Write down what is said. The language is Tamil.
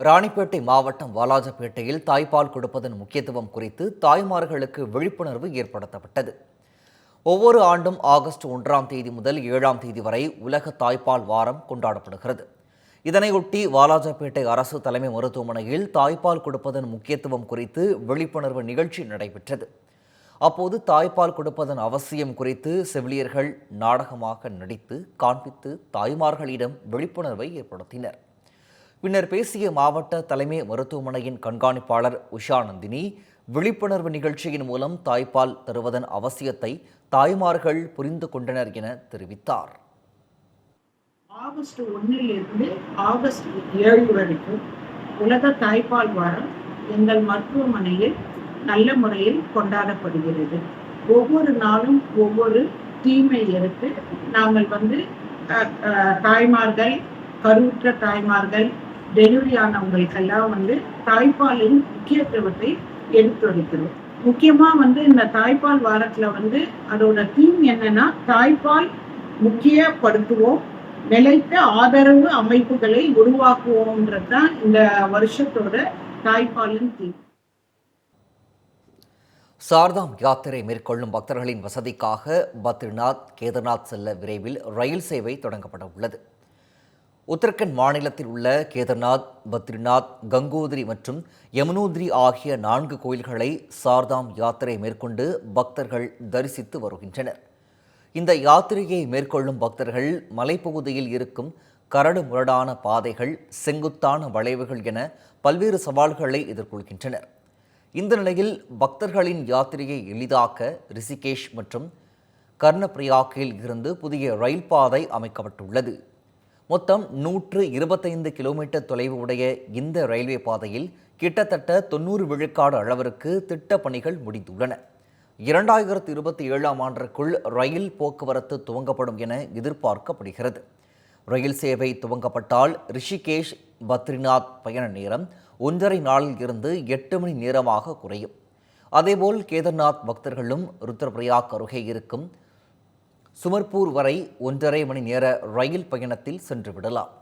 ராணிப்பேட்டை மாவட்டம் வாலாஜப்பேட்டையில் தாய்ப்பால் கொடுப்பதன் முக்கியத்துவம் குறித்து தாய்மார்களுக்கு விழிப்புணர்வு ஏற்படுத்தப்பட்டது. ஒவ்வொரு ஆண்டும் ஆகஸ்ட் ஒன்றாம் தேதி முதல் ஏழாம் தேதி வரை உலக தாய்ப்பால் வாரம் கொண்டாடப்படுகிறது. இதனையொட்டி வாலாஜப்பேட்டை அரசு தலைமை மருத்துவமனையில் தாய்ப்பால் கொடுப்பதன் முக்கியத்துவம் குறித்து விழிப்புணர்வு நிகழ்ச்சி நடைபெற்றது. அப்போது தாய்ப்பால் கொடுப்பதன் அவசியம் குறித்து செவிலியர்கள் நாடகமாக நடித்து காண்பித்து தாய்மார்களிடம் விழிப்புணர்வை ஏற்படுத்தினர். பின்னர் பேசிய மாவட்ட தலைமை மருத்துவமனையின் கண்காணிப்பாளர் உஷா நந்தினி விழிப்புணர்வு நிகழ்ச்சியின் மூலம் தாய்ப்பால் தருவதன் அவசியத்தை தாய்மார்கள் புரிந்து கொண்டனர் என தெரிவித்தார். ஆகஸ்ட் ஒன்றிலிருந்து ஆகஸ்ட் ஏழு வரைக்கும் உலக தாய்ப்பால் வாரம் எங்கள் மருத்துவமனையில் நல்ல முறையில் கொண்டாடப்படுகிறது. ஒவ்வொரு நாளும் ஒவ்வொரு தீமை எடுத்து நாங்கள் வந்து அஹ், அஹ், தாய்மார்கள் கருவுற்ற தாய்மார்கள் டெலிவரி ஆனவங்களுக்கெல்லாம் வந்து தாய்ப்பாலின் முக்கியத்துவத்தை எடுத்துரைக்கிறோம். முக்கியமா வந்து இந்த தாய்ப்பால் வாரத்துல வந்து அதோட தீம் என்னன்னா தாய்ப்பால் முக்கியப்படுத்துவோம் நிலைத்த ஆதரவு அமைப்புகளை உருவாக்குவோம்ன்றது தான் இந்த வருஷத்தோட தாய்ப்பாலின் தீம் சார்தாம் யாத்திரை மேற்கொள்ளும் பக்தர்களின் வசதிக்காக பத்ரிநாத் கேதார்நாத் செல்ல விரைவில் ரயில் சேவை தொடங்கப்பட உள்ளது. உத்தரகண்ட் மாநிலத்தில் உள்ள கேதார்நாத் பத்ரிநாத் கங்கோதிரி மற்றும் யமுனோதிரி ஆகிய நான்கு கோயில்களை சார்தாம் யாத்திரை மேற்கொண்டு பக்தர்கள் தரிசித்து வருகின்றனர். இந்த யாத்திரையை மேற்கொள்ளும் பக்தர்கள் மலைப்பகுதியில் இருக்கும் கரடு முரடான பாதைகள் செங்குத்தான வளைவுகள் என பல்வேறு சவால்களை எதிர்கொள்கின்றனர். இந்த நிலையில் பக்தர்களின் யாத்திரையை எளிதாக்க ரிஷிகேஷ் மற்றும் கர்ணப்பிரயாக்கில் இருந்து புதிய ரயில் பாதை அமைக்கப்பட்டுள்ளது. மொத்தம் நூற்று இருபத்தைந்து கிலோமீட்டர் தொலைவு உடைய இந்த ரயில்வே பாதையில் கிட்டத்தட்ட தொண்ணூறு விழுக்காடு அளவிற்கு திட்டப்பணிகள் முடிந்துள்ளன. இரண்டாயிரத்து இருபத்தி ஏழாம் ஆண்டிற்குள் ரயில் போக்குவரத்து துவங்கப்படும் என எதிர்பார்க்கப்படுகிறது. ரயில் சேவை துவங்கப்பட்டால் ரிஷிகேஷ் பத்ரிநாத் பயண நேரம் ஒன்றரை நாளில் இருந்து எட்டு மணி நேரமாக குறையும். அதேபோல் கேதார்நாத் பக்தர்களும் ருத்ரபிரயாக் அருகே இருக்கும் சுமர்பூர் வரை ஒன்றரை மணி நேர ரயில் பயணத்தில் சென்று விடலாம்.